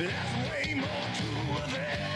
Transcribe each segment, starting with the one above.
There's way more to avenge.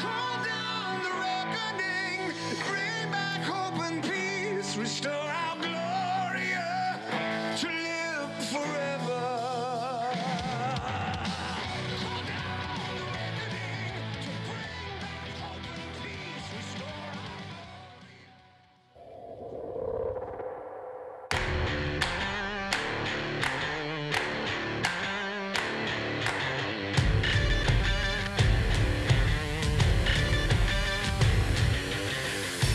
Call down the reckoning, bring back hope and peace, restore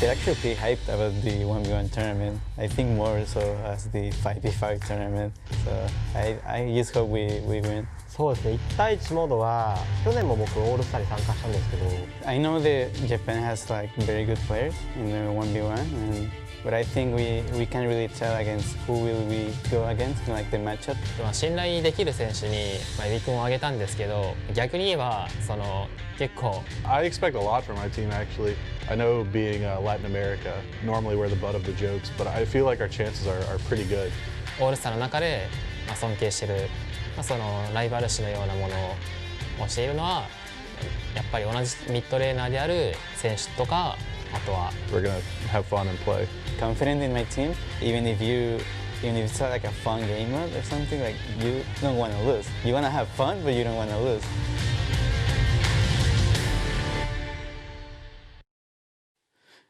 They're actually pretty hyped about the 1v1 tournament. I think more so as the 5v5 tournament. So I, I just hope we, we win. そうですね1対1モードは去年も僕オールスターに参加したんですけど I know that Japan has like very good players in the 1v1, and, but I think we, we can't really tell against who will we go against in like the matchup. まあ信頼できる選手に、まあ、エビ君を挙げたんですけど逆に言えばその結構 I expect a lot from our team, actually. I know being uh, Latin America, normally we're the butt of the jokes, but I feel like our chances are, are pretty good. オールスターの中で、まあ、尊敬してる、まあ、そのライバル視のようなものをしているのはやっぱり同じミッドレーナーである選手とか a lot. We're going to have fun and play. Confident in my team, even if you even if it's like a fun game or something, like you don't want to lose. You want to have fun, but you don't want to lose.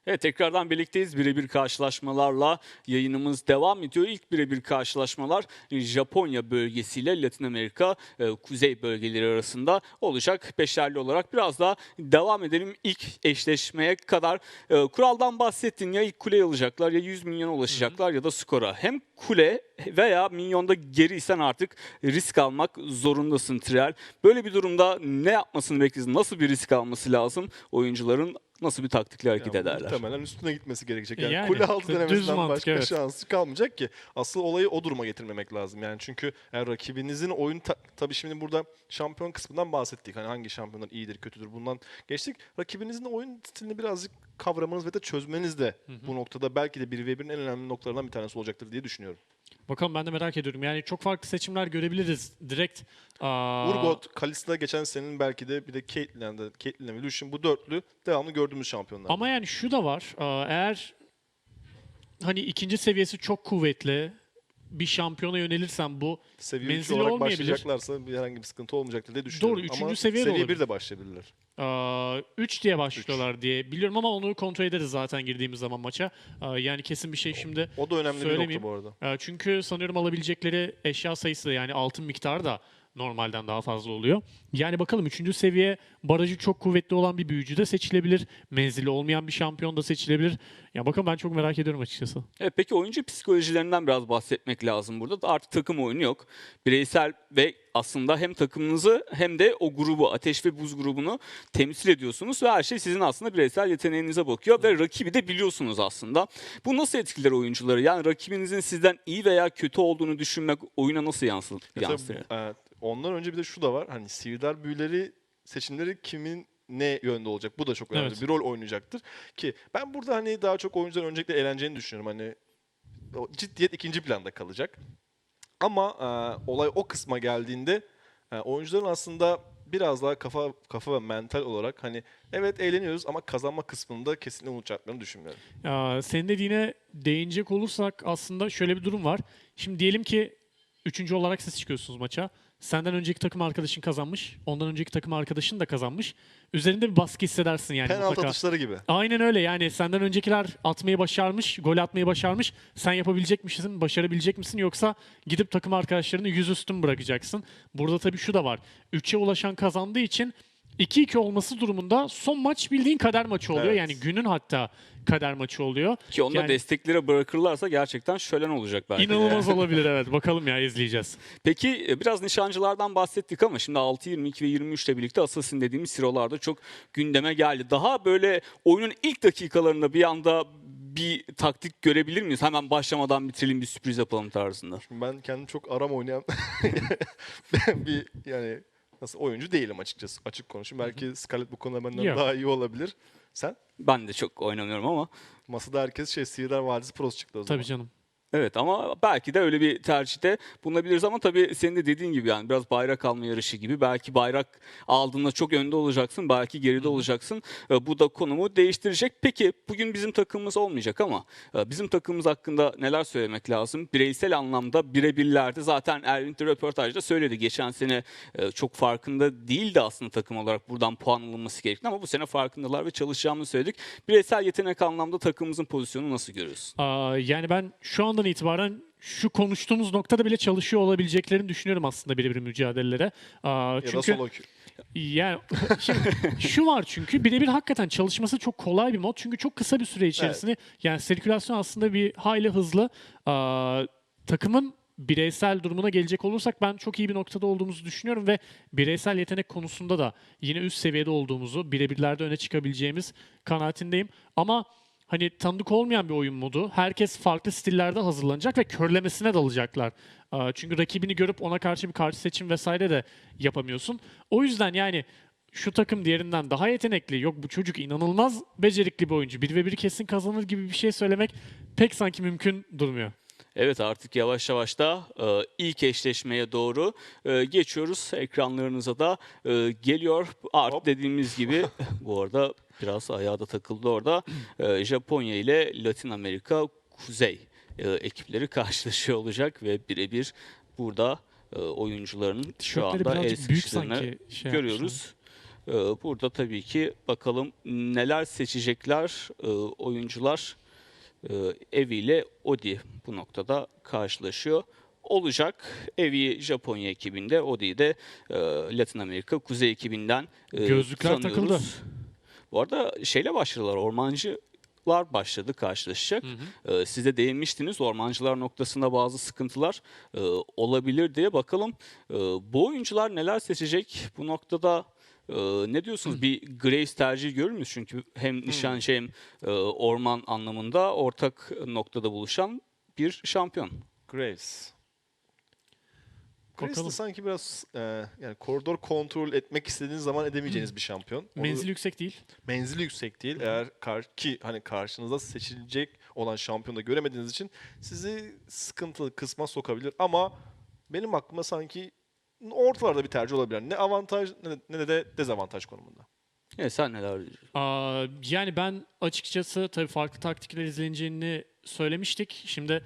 Evet tekrardan birlikteyiz. Birebir karşılaşmalarla yayınımız devam ediyor. İlk birebir karşılaşmalar e, Japonya bölgesiyle Latin Amerika e, kuzey bölgeleri arasında olacak. Beşerli olarak biraz daha devam edelim ilk eşleşmeye kadar. E, Kuraldan bahsettin ya ilk kuleye alacaklar ya 100 milyona ulaşacaklar ya da skora. Hem kule veya milyonda geriysen artık risk almak zorundasın Trial. Böyle bir durumda ne yapmasını bekliyorsun? Nasıl bir risk alması lazım oyuncuların? Nasıl bir taktikle hareket Yani ederler? Muhtemelen üstüne gitmesi gerekecek. Yani, Yani, kule altı denemesinden mantık, başka evet. şansı kalmayacak ki. Asıl olayı o duruma getirmemek lazım. Yani çünkü eğer rakibinizin oyun ta- tabii şimdi burada şampiyon kısmından bahsettik. Hani hangi şampiyonlar iyidir, kötüdür bundan geçtik. Rakibinizin oyun stilini birazcık kavramanız ve de çözmeniz de bu noktada belki de 1v1'in en önemli noktalarından bir tanesi olacaktır diye düşünüyorum. Bakalım ben de merak ediyorum. Yani çok farklı seçimler görebiliriz. Direkt aa, Urgot, Kalista geçen senenin belki de bir de Caitlyn'de, Caitlyn ve Lucian bu dörtlü devamlı gördüğümüz şampiyonlar. Ama yani şu da var. Aa, eğer hani ikinci seviyesi çok kuvvetli bir şampiyona yönelirsen bu seviye 3 menzili olarak olmayabilir. başlayacaklarsa bir herhangi bir sıkıntı olmayacaktır diye düşünüyorum. Doğru, üçüncü Ama seviye seviye olabilir. 1 de başlayabilirler. 3 diye başlıyorlar diye biliyorum ama onu kontrol ederiz zaten girdiğimiz zaman maça. Yani kesin bir şey şimdi O da önemli bir nokta bu arada. Çünkü sanıyorum alabilecekleri eşya sayısı da yani altın miktarı da normalden daha fazla oluyor. Yani bakalım 3. seviye barajı çok kuvvetli olan bir büyücü de seçilebilir. Menzili olmayan bir şampiyon da seçilebilir. Ya bakalım ben çok merak ediyorum açıkçası. Evet, peki oyuncu psikolojilerinden biraz bahsetmek lazım burada. Artık takım oyunu yok. Bireysel ve aslında hem takımınızı hem de o grubu, Ateş ve Buz grubunu temsil ediyorsunuz ve her şey sizin aslında bireysel yeteneğinize bakıyor ve rakibi de biliyorsunuz aslında. Bu nasıl etkiler oyuncuları? Yani rakibinizin sizden iyi veya kötü olduğunu düşünmek oyuna nasıl yansır? Mesela, yansır? e, ondan önce bir de şu da var. Hani sihirdar büyüleri seçimleri kimin ne yönde olacak? Bu da çok önemli. Evet. Bir rol oynayacaktır. Ki ben burada hani daha çok oyuncuların öncelikle eğleneceğini düşünüyorum. Hani o ciddiyet ikinci planda kalacak. Ama e, olay o kısma geldiğinde e, oyuncuların aslında biraz daha kafa kafa ve mental olarak hani evet eğleniyoruz ama kazanma kısmında kesinlikle unutacaklarını düşünmüyorum. Ya, senin dediğine değinecek olursak aslında şöyle bir durum var. Şimdi diyelim ki üçüncü olarak siz çıkıyorsunuz maça. Senden önceki takım arkadaşın kazanmış. Ondan önceki takım arkadaşın da kazanmış. Üzerinde bir baskı hissedersin yani Penaltı mutlaka. atışları gibi. Aynen öyle yani senden öncekiler atmayı başarmış, gol atmayı başarmış. Sen yapabilecek misin, başarabilecek misin yoksa gidip takım arkadaşlarını yüzüstü mü bırakacaksın? Burada tabii şu da var. 3'e ulaşan kazandığı için 2-2 olması durumunda son maç bildiğin kader maçı oluyor. Evet. Yani günün hatta kader maçı oluyor. Ki onu da yani- desteklere bırakırlarsa gerçekten şölen olacak belki. İnanılmaz olabilir evet. Bakalım ya izleyeceğiz. Peki e, biraz nişancılardan bahsettik ama şimdi 6, 22 ve 23 ile birlikte Assassin dediğimiz sirolarda çok gündeme geldi. Daha böyle oyunun ilk dakikalarında bir anda bir taktik görebilir miyiz? Hemen başlamadan bitirelim bir sürpriz yapalım tarzında. Şimdi ben kendim çok aram oynayan bir yani nasıl oyuncu değilim açıkçası. Açık konuşayım. Belki Scarlett bu konuda benden Yok. daha iyi olabilir. Sen? Ben de çok oynamıyorum ama. Masada herkes şey Sihirdar Vadisi Pros çıktı o zaman. Tabii canım. Evet ama belki de öyle bir tercihte bulunabiliriz ama tabii senin de dediğin gibi yani biraz bayrak alma yarışı gibi. Belki bayrak aldığında çok önde olacaksın, belki geride olacaksın. E, Bu da konumu değiştirecek. Peki bugün bizim takımımız olmayacak ama e, bizim takımımız hakkında neler söylemek lazım? Bireysel anlamda birebirlerde zaten Erwin de röportajda söyledi. Geçen sene e, çok farkında değildi aslında takım olarak buradan puan alınması gerektiğini ama bu sene farkındalar ve çalışacağımızı söyledik. Bireysel yetenek anlamda takımımızın pozisyonu nasıl görüyorsun? Aa, yani ben şu andan itibaren şu konuştuğumuz noktada bile çalışıyor olabileceklerini düşünüyorum aslında birebir mücadelelere. Aa, Ya çünkü da solo. Yani şimdi şu var çünkü birebir hakikaten çalışması çok kolay bir mod. Çünkü çok kısa bir süre içerisinde yani sirkülasyon aslında bir hayli hızlı. Aa, takımın bireysel durumuna gelecek olursak ben çok iyi bir noktada olduğumuzu düşünüyorum ve bireysel yetenek konusunda da yine üst seviyede olduğumuzu, birebirlerde öne çıkabileceğimiz kanaatindeyim. Ama hani tanıdık olmayan bir oyun modu. Herkes farklı stillerde hazırlanacak ve körlemesine dalacaklar. Çünkü rakibini görüp ona karşı bir karşı seçim vesaire de yapamıyorsun. O yüzden yani şu takım diğerinden daha yetenekli. Yok bu çocuk inanılmaz becerikli bir oyuncu. Bir ve bir kesin kazanır gibi bir şey söylemek pek sanki mümkün durmuyor. Evet artık yavaş yavaş da e, ilk eşleşmeye doğru e, geçiyoruz. Ekranlarınıza da e, geliyor. Art Hop. dediğimiz gibi bu arada biraz ayağı da takıldı orada. E, Japonya ile Latin Amerika Kuzey e, ekipleri karşılaşıyor olacak ve birebir burada e, oyuncuların şu anda el sanki şey görüyoruz. E, burada tabii ki bakalım neler seçecekler e, oyuncular. E, Evi ile Odi bu noktada karşılaşıyor. Olacak. Evi Japonya ekibinde, Odi'yi de e, Latin Amerika Kuzey ekibinden e, Gözlükler tanıyoruz. takıldı. Bu arada şeyle başladılar. Ormancılar başladı karşılaşacak. E, siz de değinmiştiniz. Ormancılar noktasında bazı sıkıntılar e, olabilir diye bakalım. E, bu oyuncular neler seçecek? Bu noktada e, ne diyorsunuz? Bir Graves tercihi görür müyüz? Çünkü hem nişancı hem e, orman anlamında ortak noktada buluşan bir şampiyon. Graves. Graves de Bakalım. sanki biraz e, yani koridor kontrol etmek istediğiniz zaman edemeyeceğiniz bir şampiyon. Onu- Menzili yüksek değil. menzili yüksek değil. Eğer kar, ki hani karşınıza seçilecek olan şampiyonu da göremediğiniz için sizi sıkıntılı kısma sokabilir. Ama benim aklıma sanki ortalarda bir tercih olabilir. Ne avantaj ne de, ne de dezavantaj konumunda. Evet, sen neler Aa, yani ben açıkçası tabii farklı taktikler izleneceğini söylemiştik. Şimdi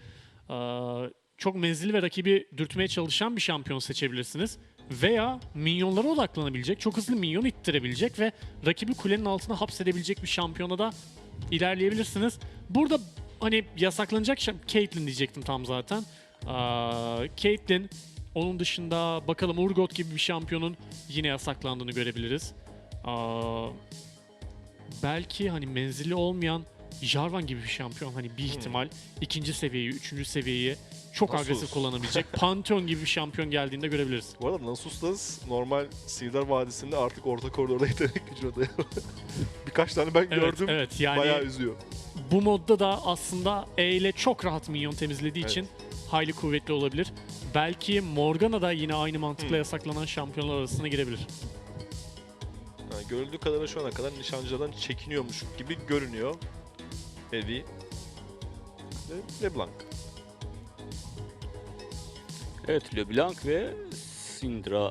aa, çok menzilli ve rakibi dürtmeye çalışan bir şampiyon seçebilirsiniz. Veya minyonlara odaklanabilecek, çok hızlı minyon ittirebilecek ve rakibi kulenin altına hapsedebilecek bir şampiyona da ilerleyebilirsiniz. Burada hani yasaklanacak Caitlyn diyecektim tam zaten. Aa, Caitlyn Onun dışında bakalım Urgot gibi bir şampiyonun yine yasaklandığını görebiliriz. Aa, belki hani menzili olmayan Jarvan gibi bir şampiyon hani bir ihtimal ikinci seviyeyi, üçüncü seviyeyi çok Nasus. agresif kullanabilecek. Pantheon gibi bir şampiyon geldiğinde görebiliriz. Bu arada Nasus da normal Sirdar Vadisi'nde artık orta koridorda yetenek gücüne dayalı. Birkaç tane ben Evet, gördüm. evet yani Bayağı üzüyor. bu modda da aslında E ile çok rahat minyon temizlediği Evet. için hayli kuvvetli olabilir. Belki Morgana da yine aynı mantıkla Hmm. yasaklanan şampiyonlar arasına girebilir. Yani görüldüğü kadarıyla şu ana kadar nişancıdan çekiniyormuş gibi görünüyor. Evi ve LeBlanc. Evet LeBlanc ve Syndra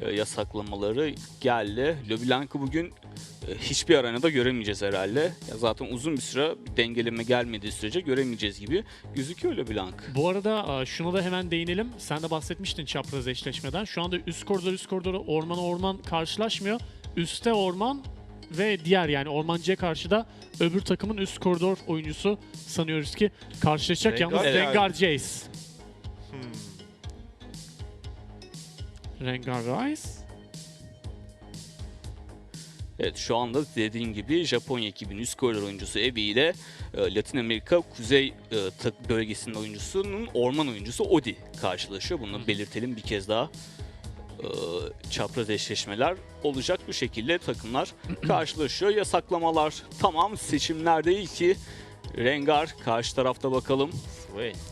e, yasaklamaları geldi. LeBlanc'ı bugün hiçbir arenada göremeyeceğiz herhalde. Ya zaten uzun bir süre bir dengeleme gelmediği sürece göremeyeceğiz gibi gözüküyor LeBlanc. Bu arada şuna da hemen değinelim. Sen de bahsetmiştin çapraz eşleşmeden. Şu anda üst koridor üst koridoru ormana orman karşılaşmıyor. Üste orman ve diğer yani ormancıya karşı da öbür takımın üst koridor oyuncusu sanıyoruz ki karşılaşacak. Rengar Yalnız. Rengar Jace. Hmm. Rengar Rice. Evet şu anda dediğim gibi Japonya ekibinin üst koridor oyuncusu Ebi ile e, Latin Amerika kuzey e, bölgesinin oyuncusunun orman oyuncusu Odi karşılaşıyor. Bunu belirtelim bir kez daha. E, çapraz eşleşmeler olacak bu şekilde takımlar karşılaşıyor. Yasaklamalar tamam seçimler değil ki Rengar karşı tarafta bakalım.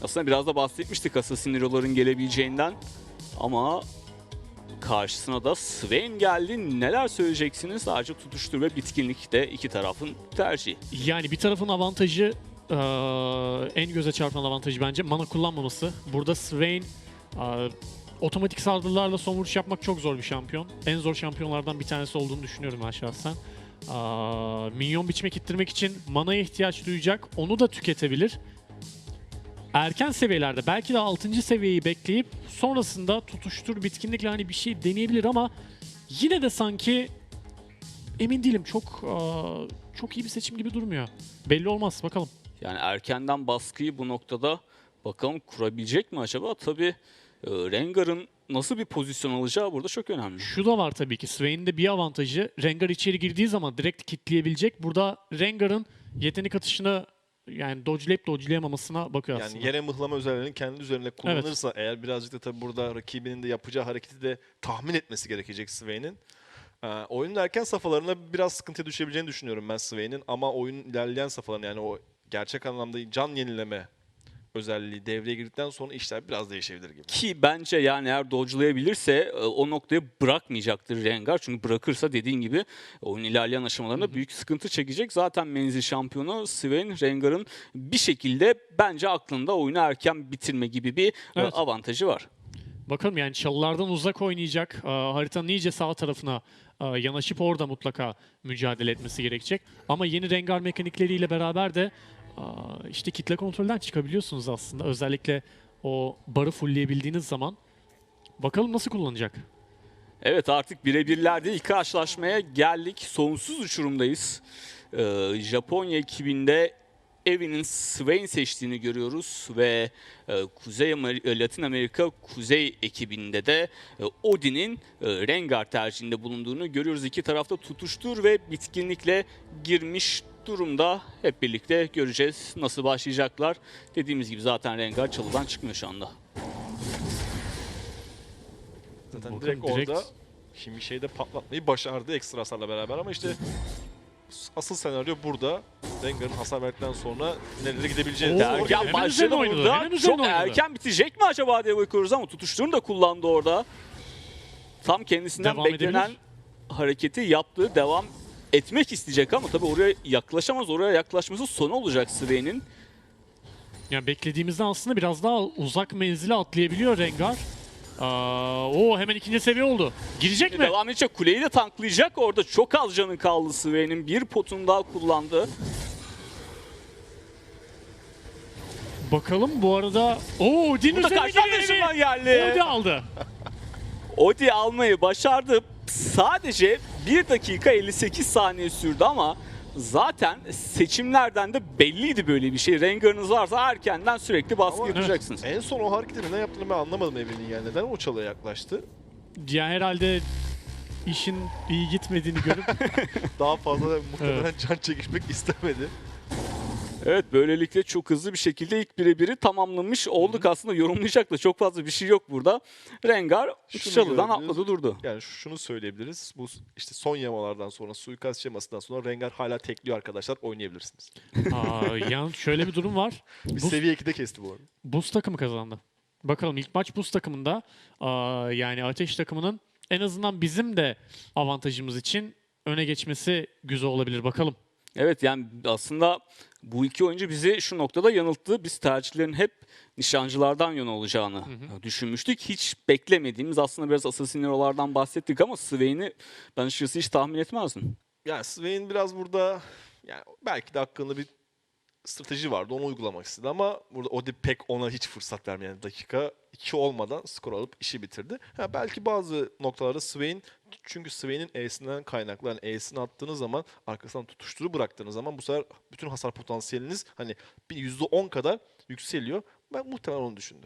Aslında biraz da bahsetmiştik Assassin Hero'ların gelebileceğinden ama karşısına da Swain geldi. Neler söyleyeceksiniz? Sadece tutuştur ve bitkinlik de iki tarafın tercihi. Yani bir tarafın avantajı eee, en göze çarpan avantajı bence mana kullanmaması. Burada Swain eee, otomatik saldırılarla son vuruş yapmak çok zor bir şampiyon. En zor şampiyonlardan bir tanesi olduğunu düşünüyorum ben şahsen. Minyon biçmek ittirmek için manaya ihtiyaç duyacak. Onu da tüketebilir. Erken seviyelerde belki de 6. seviyeyi bekleyip sonrasında tutuştur bitkinlikle hani bir şey deneyebilir ama yine de sanki emin değilim. Çok çok iyi bir seçim gibi durmuyor. Belli olmaz bakalım. Yani erkenden baskıyı bu noktada bakalım kurabilecek mi acaba? Tabii e, Rengar'ın nasıl bir pozisyon alacağı burada çok önemli. Şu da var tabii ki. Swain'in de bir avantajı. Rengar içeri girdiği zaman direkt kitleyebilecek. Burada Rengar'ın yetenek atışını yani dodge'layıp dodge'layamamasına bakıyor Yani aslında. yere mıhlama özelliğini kendi üzerinde kullanırsa eğer birazcık da tabii burada rakibinin de yapacağı hareketi de tahmin etmesi gerekecek Swain'in. Ee, oyunun erken safhalarına biraz sıkıntıya düşebileceğini düşünüyorum ben Swain'in ama oyunun ilerleyen safhalarına yani o gerçek anlamda can yenileme özelliği devreye girdikten sonra işler biraz değişebilir gibi. Ki bence yani eğer dodge'layabilirse e, o noktaya bırakmayacaktır Rengar. Çünkü bırakırsa dediğin gibi oyun ilerleyen aşamalarında büyük sıkıntı çekecek. Zaten menzil şampiyonu Swain Rengar'ın bir şekilde bence aklında oyunu erken bitirme gibi bir e, Evet. avantajı var. Bakalım yani çalılardan uzak oynayacak. Ee, haritanın iyice sağ tarafına e, yanaşıp orada mutlaka mücadele etmesi gerekecek. Ama yeni Rengar mekanikleriyle beraber de e, işte kitle kontrolden çıkabiliyorsunuz aslında. Özellikle o barı fullleyebildiğiniz zaman. Bakalım nasıl kullanacak. Evet artık birebirlerde ilk karşılaşmaya geldik. Sonsuz uçurumdayız. Ee, Japonya ekibinde Evi'nin Swain seçtiğini görüyoruz ve e, Kuzey Amer- e, Latin Amerika Kuzey ekibinde de e, Odin'in e, Rengar tercihinde bulunduğunu görüyoruz. İki tarafta tutuştur ve bitkinlikle girmiş durumda. Hep birlikte göreceğiz nasıl başlayacaklar. Dediğimiz gibi zaten Rengar çalıdan çıkmıyor şu anda. Zaten direkt, direkt- orada şimdi şeyde patlatmayı başardı ekstra hasarla beraber ama işte asıl senaryo burada. Rengar'ın hasar verdikten sonra nerelere gidebileceği. Oo, Erken başladı burada. Çok oynadı. erken bitecek mi acaba diye bakıyoruz ama tutuşturunu da kullandı orada. Tam kendisinden Devam beklenen edebilir. hareketi yaptı. Devam etmek isteyecek ama tabii oraya yaklaşamaz. Oraya yaklaşması son olacak Swain'in. Yani beklediğimizden aslında biraz daha uzak menzile atlayabiliyor Rengar. Aa, o hemen ikinci seviye oldu. Girecek mi? Devam edecek. Kuleyi de tanklayacak. Orada çok az canı kaldı Swain'in. Bir potunu daha kullandı. Bakalım bu arada. Oo Din Bu da üzerine karşıdan geliyor dışından geldi. Odi aldı. Odi almayı başardı. Sadece 1 dakika 58 saniye sürdü ama zaten seçimlerden de belliydi böyle bir şey. Rengar'ınız varsa erkenden sürekli baskı Ama- yapacaksınız. En son o hareketini ne yaptığını ben anlamadım Evelyn yani. Neden o çalıya yaklaştı? Ya herhalde işin iyi gitmediğini görüp Daha fazla muhtemelen can çekişmek istemedi. Evet böylelikle çok hızlı bir şekilde ilk birebiri tamamlamış olduk aslında yorumlayacak da çok fazla bir şey yok burada. Rengar Şunu çalıdan görebiliriz. atladı durdu. Yani şunu söyleyebiliriz. Bu işte son yamalardan sonra, suikast şemasından sonra Rengar hala tekliyor arkadaşlar. Oynayabilirsiniz. Aa, yalnız şöyle bir durum var. Bir Bu- seviye 2'de kesti bu arada. Buz takımı kazandı. Bakalım ilk maç Buz takımında aa, yani Ateş takımının en azından bizim de avantajımız için öne geçmesi güzel olabilir. Bakalım. Evet yani aslında bu iki oyuncu bizi şu noktada yanılttı. Biz tercihlerin hep nişancılardan yana olacağını düşünmüştük. Hiç beklemediğimiz aslında biraz Assassin Hero'lardan bahsettik ama Swain'i ben açıkçası hiç tahmin etmezdim. Yani Swain biraz burada yani belki de hakkında bir strateji vardı. Onu uygulamak istedi ama burada Odi pek ona hiç fırsat vermeyen dakika 2 olmadan skor alıp işi bitirdi. Ha, belki bazı noktalarda Swain çünkü Swain'in E'sinden kaynaklı yani E'sini attığınız zaman arkasından tutuşturu bıraktığınız zaman bu sefer bütün hasar potansiyeliniz hani bir %10 kadar yükseliyor. Ben muhtemelen onu düşündü.